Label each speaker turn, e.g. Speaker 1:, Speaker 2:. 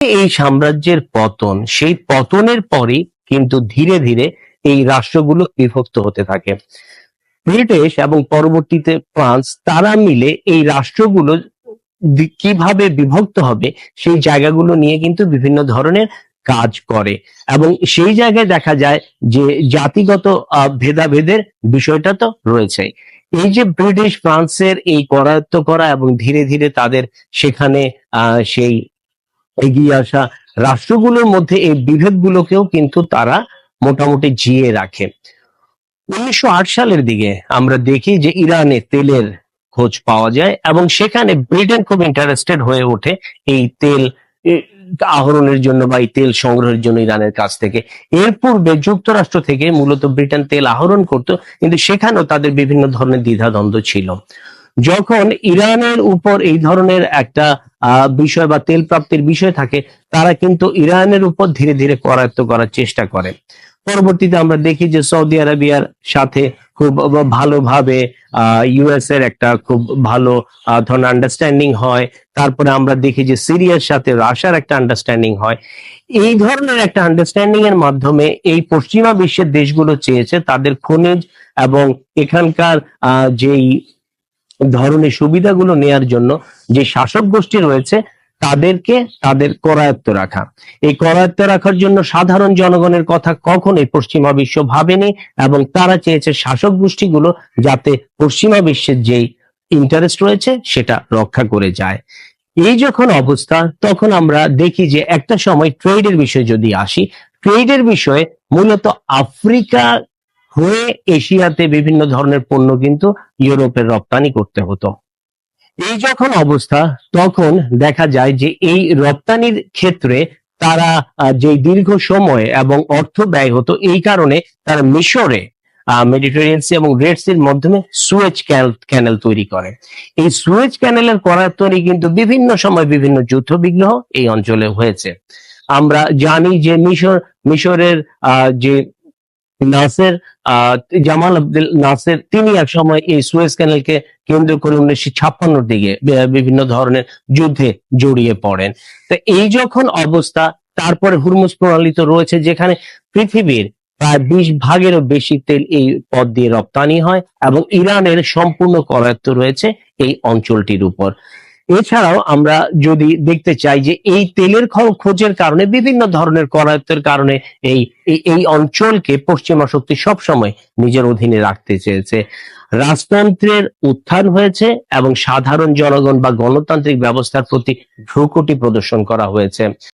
Speaker 1: এই সাম্রাজ্যের পতন, সেই পতনের পরই কিন্তু ধীরে ধীরে এই রাষ্ট্রগুলো বিভক্ত হতে থাকে। ব্রিটিশ এবং পরবর্তীতে ফ্রান্স, তারা মিলে এই রাষ্ট্রগুলো কীভাবে বিভক্ত হবে, সেই জায়গাগুলো নিয়ে কিন্তু বিভিন্ন ধরনের কাজ করে। এবং সেই জায়গায় দেখা যায় যে জাতিগত ভেদাভেদের বিষয়টা তো রয়েছে। এই যে ব্রিটিশ, ফ্রান্সের এই করায়ত্ত করা এবং ধীরে ধীরে তাদের সেখানে সেই এগিয়ে আসা রাষ্ট্রগুলোর মধ্যে এই বিভেদগুলোকেও কিন্তু তারা মোটামুটি জিয়ে রাখে। উনিশশো সালের দিকে আমরা দেখি যে ইরানে তেলের খোঁজ পাওয়া যায় এবং সেখানে ব্রিটেন খুব ইন্টারেস্টেড হয়ে ওঠে এই তেল আহরণের জন্য বা এই তেল সংগ্রহের জন্য ইরানের কাছ থেকে। এর পূর্বে যুক্তরাষ্ট্র থেকে মূলত ব্রিটেন তেল আহরণ করত, কিন্তু সেখানেও তাদের বিভিন্ন ধরনের দ্বিধাদ্বন্দ্ব ছিল। যখন ইরানের উপর এই ধরনের একটা বিষয় বা তেল প্রাপ্তির বিষয় থাকে, তারা কিন্তু ইরানের উপর ধীরে ধীরে করায়ত্ত করার চেষ্টা করে। পরবর্তীতে আমরা দেখি যে সৌদি আরবিয়ার সাথে খুব ভালোভাবে, আহ ইউএস এর একটা খুব ভালো ধরনের আন্ডারস্ট্যান্ডিং হয়। তারপরে আমরা দেখি যে সিরিয়ার সাথে রাশিয়ার একটা আন্ডারস্ট্যান্ডিং হয়। এই ধরনের একটা আন্ডারস্ট্যান্ডিং এর মাধ্যমে এই পশ্চিমা বিশ্বের দেশগুলো চেয়েছে তাদের খনিজ এবং এখানকার যেই ধরনের সুবিধাগুলো নেয়ার জন্য যে শাসক গোষ্ঠী রয়েছে, তাদেরকে তাদের করায়ত্ত রাখা। এই করায়ত্ত রাখার জন্য সাধারণ জনগণের কথা কখনোই পশ্চিমা বিশ্ব ভাবেনি এবং তারা চেয়েছে শাসক গোষ্ঠীগুলো যাতে পশ্চিমা বিশ্বের যেই ইন্টারেস্ট রয়েছে, সেটা রক্ষা করে যায়। এই যখন অবস্থা, তখন আমরা দেখি যে একটা সময় ট্রেডের বিষয়ে যদি আসি ট্রেডের বিষয়ে মূলত আফ্রিকা হয়ে এশিয়াতে বিভিন্ন ধরনের পণ্য কিন্তু ইউরোপের রপ্তানি করতে হতো। এই যখন অবস্থা, তখন দেখা যায় যে এই রপ্তানির ক্ষেত্রে তারা যে দীর্ঘ সময় এবং অর্থ ব্যয় হতো, এই কারণে তারা মিশরে মেডিটেরিয়ান সি এবং রেড সির মাধ্যমে সুয়েজ ক্যানেল তৈরি করে। এই সুয়েজ ক্যানেলের করার তৈরি কিন্তু বিভিন্ন সময় বিভিন্ন যুদ্ধ বিগ্রহ এই অঞ্চলে হয়েছে। আমরা জানি যে মিশর, মিশরের যে নাসের জামাল আব্দুল নাসের, তিনি এক সময় এই সুয়েজ ক্যানেলকে কেন্দ্র করে উনিশশো ছাপ্পান্নর দিকে বিভিন্ন ধরনের যুদ্ধে জড়িয়ে পড়েন। তো এই যখন অবস্থা, তারপরে হুরমুজ প্রণালী তো রয়েছে, যেখানে পৃথিবীর প্রায় বিশ ভাগেরও বেশি তেল এই পথ দিয়ে রপ্তানি হয় এবং ইরানের সম্পূর্ণ করায়ত্ত রয়েছে এই অঞ্চলটির উপর। এছাড়াও আমরা যদি দেখতে চাই যে এই তেলের খোঁজের কারণে, বিভিন্ন ধরনের করায়ত্তের কারণে এই, এই- এই অঞ্চলকে পশ্চিমা শক্তি সবসময় নিজের অধীনে রাখতে চেয়েছে। রাজতন্ত্রের উত্থান হয়েছে এবং সাধারণ জনগণ বা গণতান্ত্রিক ব্যবস্থার প্রতি ভ্রুকুটি প্রদর্শন করা হয়েছে।